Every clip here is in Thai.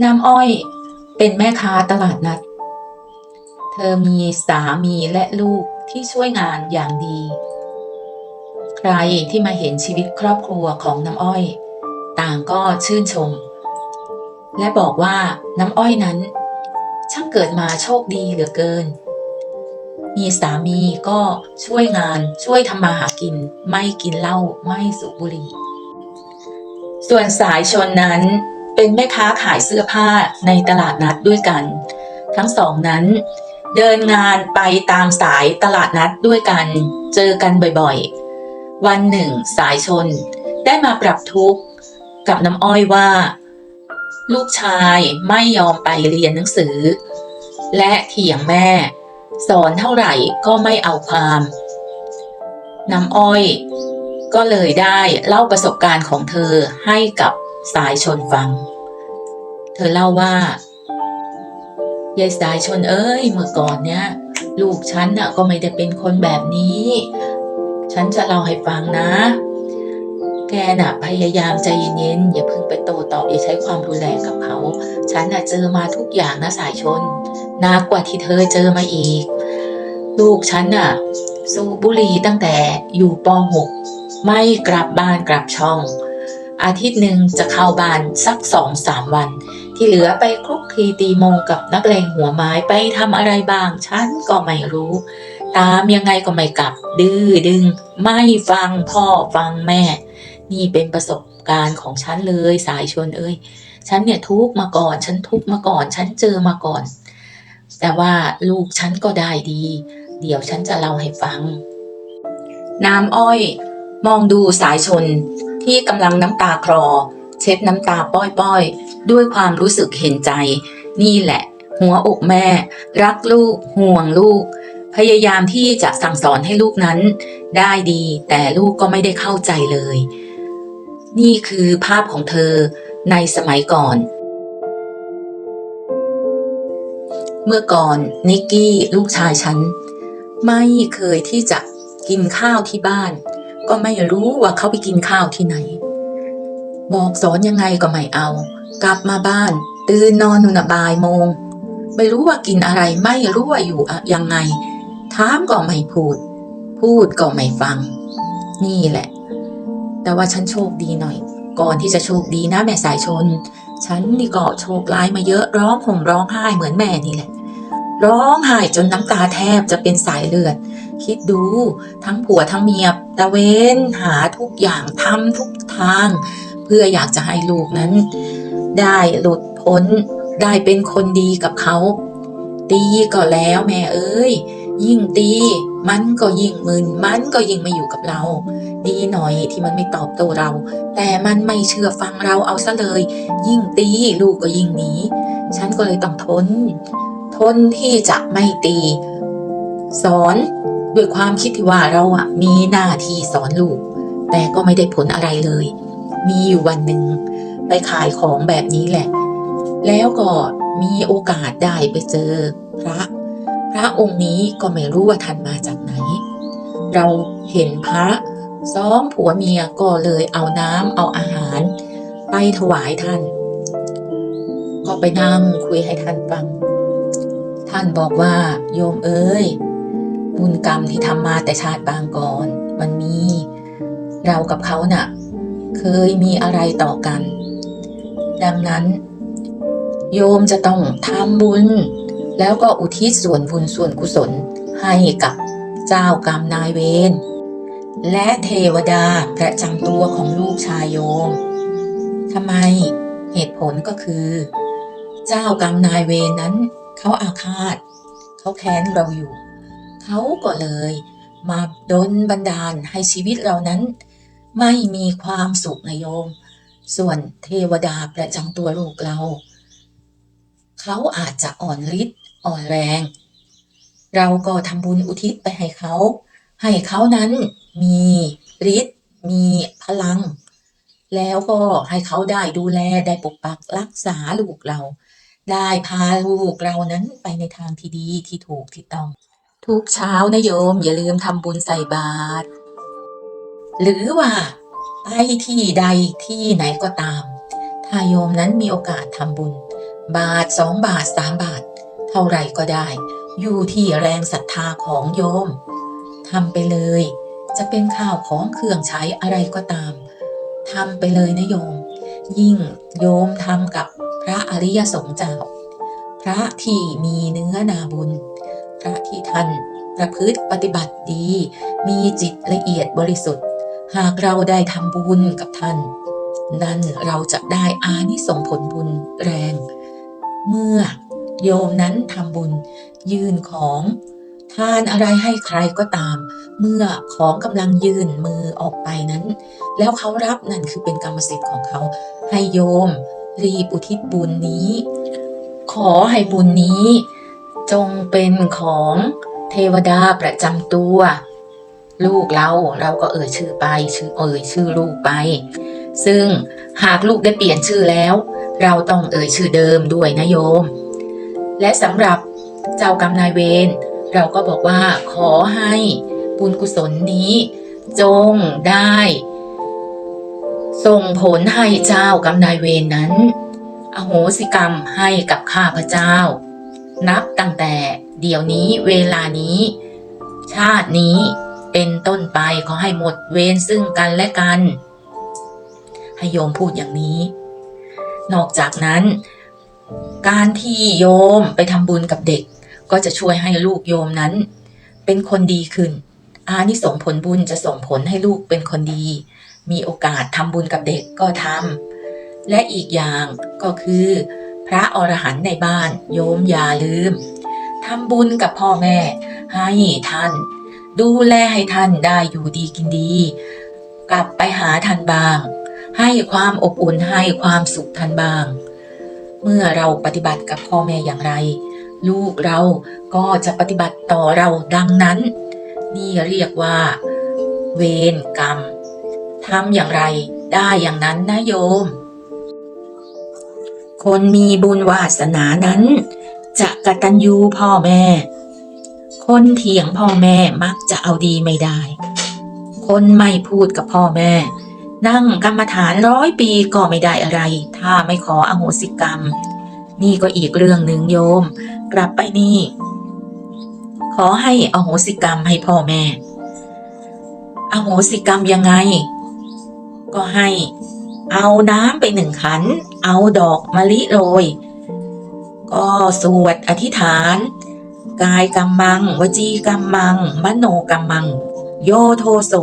น้ำอ้อยเป็นแม่ค้าตลาดนัด เธอมีสามีและลูกที่ช่วยงานอย่างดี ใครที่มาเห็นชีวิตครอบครัวของน้ำอ้อย ต่างก็ชื่นชม และบอกว่าน้ำอ้อยนั้น ช่างเกิดมาโชคดีเหลือเกิน มีสามีก็ช่วยงานช่วยทำมาหากิน ไม่กินเหล้าไม่สูบบุหรี่ ส่วนสายชนนั้น เป็นแม่ค้าขายเสื้อผ้าในตลาดนัดด้วยกัน ทั้งสองนั้น เดินงานไปตามสายตลาดนัดด้วยกัน เจอกันบ่อยๆ วันหนึ่งสายชนได้มาปรับทุกข์กับน้ำอ้อยว่า ลูกชายไม่ยอมไปเรียนหนังสือ และเถียงแม่ สอนเท่าไหร่ก็ไม่เอาความ น้ำอ้อย ก็เลยได้เล่าประสบการณ์ของเธอให้กับ สายชนฟัง เธอเล่าว่ายายสายชนเอ้ยเมื่อก่อนเนี้ยลูกฉันน่ะก็ไม่ได้เป็นคนแบบนี้ ฉันจะเล่าให้ฟังนะ แกน่ะพยายามใจเย็นๆอย่าเพิ่งไปโตตอบอย่าใช้ความรุนแรงกับเขา ฉันน่ะเจอมาทุกอย่างนะสายชนหนักกว่าที่เธอเจอมาอีก ลูกฉันน่ะ สูบบุหรี่ตั้งแต่อยู่ป .6 ไม่กลับบ้านกลับช่อง อาทิตย์หนึ่งจะเข้าบ้านสักสองสามวัน ที่เหลือไปคลุกคลีตีโมงกับนักเลงหัวไม้ไปทำอะไรบ้าง ฉันก็ไม่รู้ ตามยังไงก็ไม่กลับ ดื้อดึง ไม่ฟังพ่อฟังแม่ นี่เป็นประสบการณ์ของฉันเลยสายชนเอ้ย ฉันเนี่ยทุกมาก่อน ฉันทุกมาก่อน ฉันเจอมาก่อน แต่ว่าลูกฉันก็ได้ดี เดี๋ยวฉันจะเล่าให้ฟัง น้ำอ้อย มองดูสายชน ที่กำลังน้ำตาคลอ เช็ดน้ำตาป้อยๆ ด้วยความรู้สึกเห็นใจ นี่แหละ หัวอกแม่ รักลูก ห่วงลูก พยายามที่จะสั่งสอนให้ลูกนั้น ได้ดีแต่ลูกก็ไม่ได้เข้าใจเลย นี่คือภาพของเธอในสมัยก่อน เมื่อก่อนนิกกี้ลูกชายฉัน ไม่เคยที่จะกินข้าวที่บ้าน ก็ไม่รู้ว่าเขาไปกินข้าวที่ไหน บอกสอนยังไงก็ไม่เอา กลับมาบ้าน ตื่นนอนนุนบ่ายโมง ไม่รู้ว่ากินอะไรไม่รู้ว่าอยู่อะยังไง ถามก็ไม่พูด พูดก็ไม่ฟัง นี่แหละ แต่ว่าฉันโชคดีหน่อย ก่อนที่จะโชคดีนะแม่สายชน ฉันนี่ก็โชคร้ายมาเยอะร้องห่มร้องไห้เหมือนแม่นี่แหละร้องไห้จนน้ำตาแทบจะเป็นสายเลือด คิดดูทั้งผัวทั้งเมีย ตะเวนหาทุกอย่างทำทุกทาง เพื่ออยากจะให้ลูกนั้น ได้หลุดพ้นได้เป็นคนดีกับเขา ตีก็แล้วแม่เอ้ย ยิ่งตี มันก็ยิ่งมึน มันก็ยิ่งม่อยู่กับเรา ดีหน่อยที่มันไม่ตอบโต้เรา แต่มันไม่เชื่อฟังเราเอาซะเลย ยิ่งตีลูกก็ยิ่งหนีฉันก็เลยต้องทน ทนที่จะไม่ตี สอน ด้วยความคิดที่ว่าเราอะมีหน้าที่สอนลูก แต่ก็ไม่ได้ผลอะไรเลย มีอยู่วันหนึ่งไปขายของแบบนี้แหละ แล้วก็มีโอกาสได้ไปเจอพระ พระองค์นี้ก็ไม่รู้ว่าท่านมาจากไหน เราเห็นพระซ้อมผัวเมียก็เลยเอาน้ำเอาอาหาร ไปถวายท่าน ก็ไปนั่งคุยให้ท่านฟัง ท่านบอกว่าโยมเอ้ย บุญกรรมที่ทำมาแต่ชาติบางก่อน มันมีเรากับเขาน่ะ เคยมีอะไรต่อกัน ดังนั้น โยมจะต้องทำบุญ แล้วก็อุทิศส่วนบุญส่วนกุศลให้กับเจ้ากรรมนายเวรและเทวดาประจำตัวของลูกชายโยมทำไมเหตุผลก็คือ เจ้ากรรมนายเวรนั้น เขาอาฆาต เขาแค้นเราอยู่ เขาก็เลย มาดนบันดาลให้ชีวิตเรานั้น ไม่มีความสุขนะโยม ส่วนเทวดาประจำตัวลูกเรา เขาอาจจะอ่อนฤทธิ์อ่อนแรง เราก็ทำบุญอุทิศไปให้เขา ให้เขานั้นมีฤทธิ์มีพลัง แล้วก็ให้เขาได้ดูแลได้ปกปักรักษาลูกเรา ได้พาลูกเรานั้นไปในทางที่ดีที่ถูกที่ต้อง ทุกเช้านะโยม อย่าลืมทำบุญใส่บาตรหรือว่าไปที่ใดที่ไหนก็ตาม ถ้าโยมนั้นมีโอกาสทำบุญ บาทสองบาทสามบาท เท่าไหร่ก็ได้ อยู่ที่แรงศรัทธาของโยมทำไปเลย จะเป็นข้าวของเครื่องใช้อะไรก็ตามทำไปเลยนะโยม ยิ่งโยมทำกับพระอริยสงฆ์เจ้า พระที่มีเนื้อนาบุญ พระที่ท่านประพฤติปฏิบัติดี มีจิตละเอียดบริสุทธิ์ หากเราได้ทำบุญกับท่าน นั่นเราจะได้อานิสงผลบุญแรง เมื่อโยมนั้นทำบุญยื่นของทานอะไรให้ใครก็ตาม เมื่อของกำลังยื่นมือออกไปนั้น แล้วเขารับนั่นคือเป็นกรรมสิทธิ์ของเขา ให้โยม รีบอุทิศบุญนี้ ขอให้บุญนี้ จงเป็นของเทวดาประจำตัว ลูกเราเราก็เอ่ยชื่อไปชื่อเอ่ยชื่อลูกไป ซึ่งหากลูกได้เปลี่ยนชื่อแล้ว เราต้องเอ่ยชื่อเดิมด้วยนะโยม และสำหรับเจ้ากรรมนายเวรเราก็บอกว่าขอให้บุญกุศลนี้ จงได้ ส่งผลให้เจ้ากรรมนายเวรนั้น อโหสิกรรมให้กับข้าพเจ้า นับตั้งแต่เดี๋ยวนี้เวลานี้ ชาตินี้เป็นต้นไปขอให้หมดเวรซึ่งกันและกัน ให้โยมพูดอย่างนี้ นอกจากนั้น การที่โยมไปทำบุญกับเด็ก ก็จะช่วยให้ลูกโยมนั้น เป็นคนดีขึ้น อานิสงผลบุญจะส่งผลให้ลูกเป็นคนดี มีโอกาสทำบุญกับเด็กก็ทำและอีกอย่างก็คือ พระอรหันต์ในบ้านโยมอย่าลืมทำบุญกับพ่อแม่ ให้ท่าน ดูแลให้ท่านได้อยู่ดีกินดี กลับไปหาท่านบ้าง ให้ความอบอุ่นให้ความสุขท่านบ้าง เมื่อเราปฏิบัติกับพ่อแม่อย่างไร ลูกเราก็จะปฏิบัติต่อเราดังนั้น นี่เรียกว่า เวรกรรมทำอย่างไรได้อย่างนั้นนะโยม คนมีบุญวาสนานั้น จะกตัญญูพ่อแม่ คนเถียงพ่อแม่มักจะเอาดีไม่ได้ คนไม่พูดกับพ่อแม่ นั่งกรรมฐานร้อยปีก็ไม่ได้อะไร ถ้าไม่ขออโหสิกรรม นี่ก็อีกเรื่องหนึ่งโยม กลับไปนี่ ขอให้อโหสิกรรมให้พ่อแม่ อโหสิกรรมยังไง ก็ให้เอาน้ำไปหนึ่งขัน เอาดอกมะลิโรย ก็สวดอธิษฐาน กายกรรมัง วจีกรรมัง มโนกรรมัง โยโทโส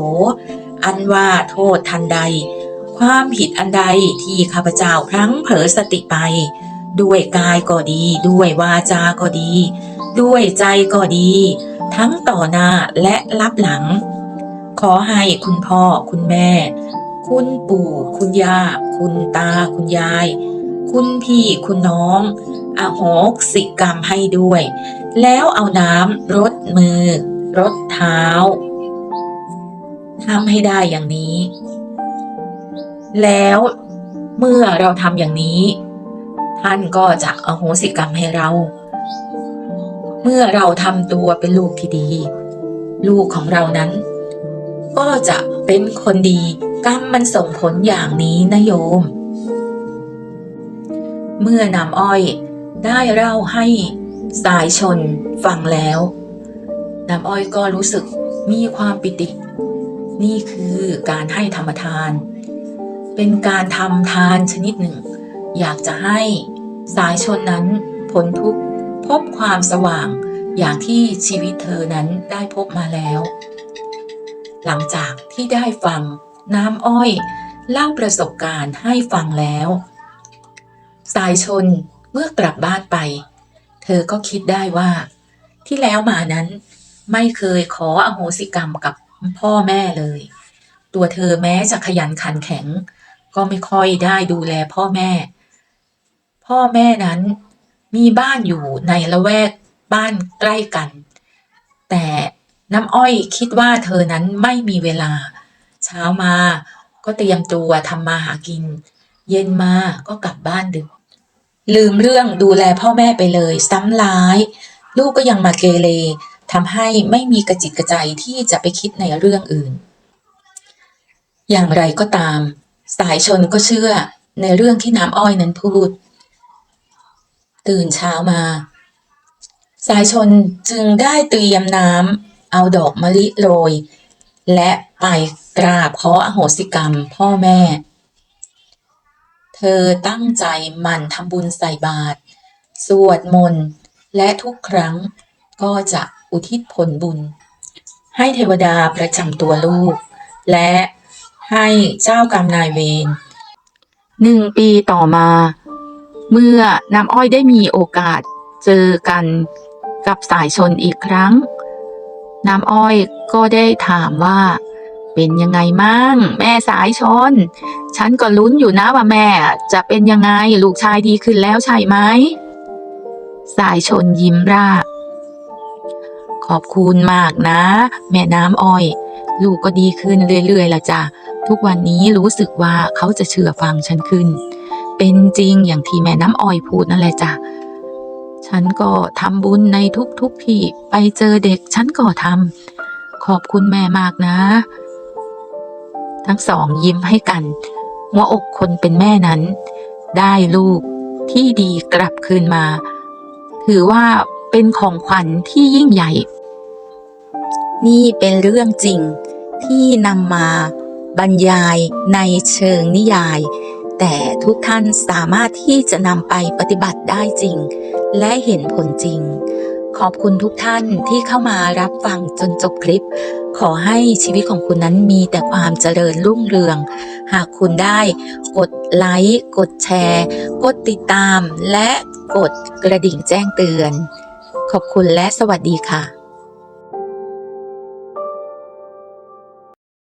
อันว่าโทษทันใด ความผิดอันใดที่ข้าพเจ้าพลั้งเผลอสติไป ด้วยกายก็ดี ด้วยวาจาก็ดี ด้วยใจก็ดี ทั้งต่อหน้าและรับหลัง ขอให้คุณพ่อคุณแม่ คุณปู่ คุณย่า คุณตา คุณยาย คุณพี่ คุณน้องอโหสิกรรมให้ด้วย แล้วเอาน้ำรดมือ รดเท้าทำให้ได้อย่างนี้ แล้วเมื่อเราทำอย่างนี้ ท่านก็จะอโหสิกรรมให้เรา เมื่อเราทำตัวเป็นลูกที่ดี ลูกของเรานั้น ก็จะเป็นคนดี กรรมมันส่งผลอย่างนี้นะโยม เมื่อนำอ้อยได้เล่าให้สายชนฟังแล้วนำอ้อยก็รู้สึกมีความปิติ นี่คือการให้ธรรมทาน เป็นการทำทานชนิดหนึ่ง อยากจะให้สายชนนั้นพ้นทุกข์พบความสว่างอย่างที่ชีวิตเธอนั้นได้พบมาแล้ว หลังจากที่ได้ฟัง น้ำอ้อย เล่าประสบการณ์ให้ฟังแล้ว สายชนเมื่อกลับบ้านไป เธอก็คิดได้ว่า ที่แล้วมานั้นไม่เคยขออโหสิกรรมกับพ่อแม่เลย ตัวเธอแม้จะขยันขันแข็ง ก็ไม่ค่อยได้ดูแลพ่อแม่ พ่อแม่นั้นมีบ้านอยู่ในละแวกบ้านใกล้กัน แต่น้ำอ้อยคิดว่าเธอนั้นไม่มีเวลา เช้ามาก็เตรียมตัวทำมาหากิน เย็นมาก็กลับบ้านดึก ลืมเรื่องดูแลพ่อแม่ไปเลย ซ้ำร้าย ลูกก็ยังมาเกเรทำให้ไม่มีกระจิตกระใจที่จะไปคิดในเรื่องอื่น อย่างไรก็ตาม สายชนก็เชื่อในเรื่องที่น้ำอ้อยนั้นพูด ตื่นเช้ามา สายชนจึงได้เตรียมน้ำเอาดอกมะลิโรย และไป กราบขออโหสิกรรมพ่อแม่ เธอตั้งใจหมั่นทำบุญใส่บาตรสวดมนต์และทุกครั้งก็จะอุทิศผลบุญ ให้เทวดาประจำตัวลูก และให้เจ้ากรรมนายเวรหนึ่งปีต่อมา เมื่อน้ำอ้อยได้มีโอกาสเจอกันกับสายชนอีกครั้ง น้ำอ้อยก็ได้ถามว่า เป็นยังไงมั่ง แม่สายชน ฉันก็ลุ้นอยู่นะว่าแม่ จะเป็นยังไงลูกชายดีขึ้นแล้วใช่ไหม สายชนยิ้มร่า ขอบคุณมากนะ แม่น้ำอ้อย ลูกก็ดีขึ้นเรื่อยๆละจ้ะ ทุกวันนี้รู้สึกว่าเขาจะเชื่อฟังฉันขึ้น เป็นจริงอย่างที่แม่น้ำอ้อยพูดนั่นแหละจ้ะ ฉันก็ทำบุญในทุกๆที่ไปเจอเด็กฉันก็ทำขอบคุณแม่มากนะ ทั้งสองยิ้มให้กัน หัวอกคนเป็นแม่นั้น ได้ลูกที่ดีกลับคืนมา ถือว่าเป็นของขวัญที่ยิ่งใหญ่ นี่เป็นเรื่องจริงที่นำมาบรรยายในเชิงนิยาย แต่ทุกท่านสามารถที่จะนำไปปฏิบัติได้จริง และเห็นผลจริง ขอบคุณทุกท่านที่เข้ามารับฟังจนจบคลิป ขอให้ชีวิตของคุณนั้นมีแต่ความเจริญรุ่งเรือง หากคุณได้กดไลค์ กดแชร์ กดติดตาม และกดกระดิ่งแจ้งเตือน ขอบคุณและสวัสดีค่ะ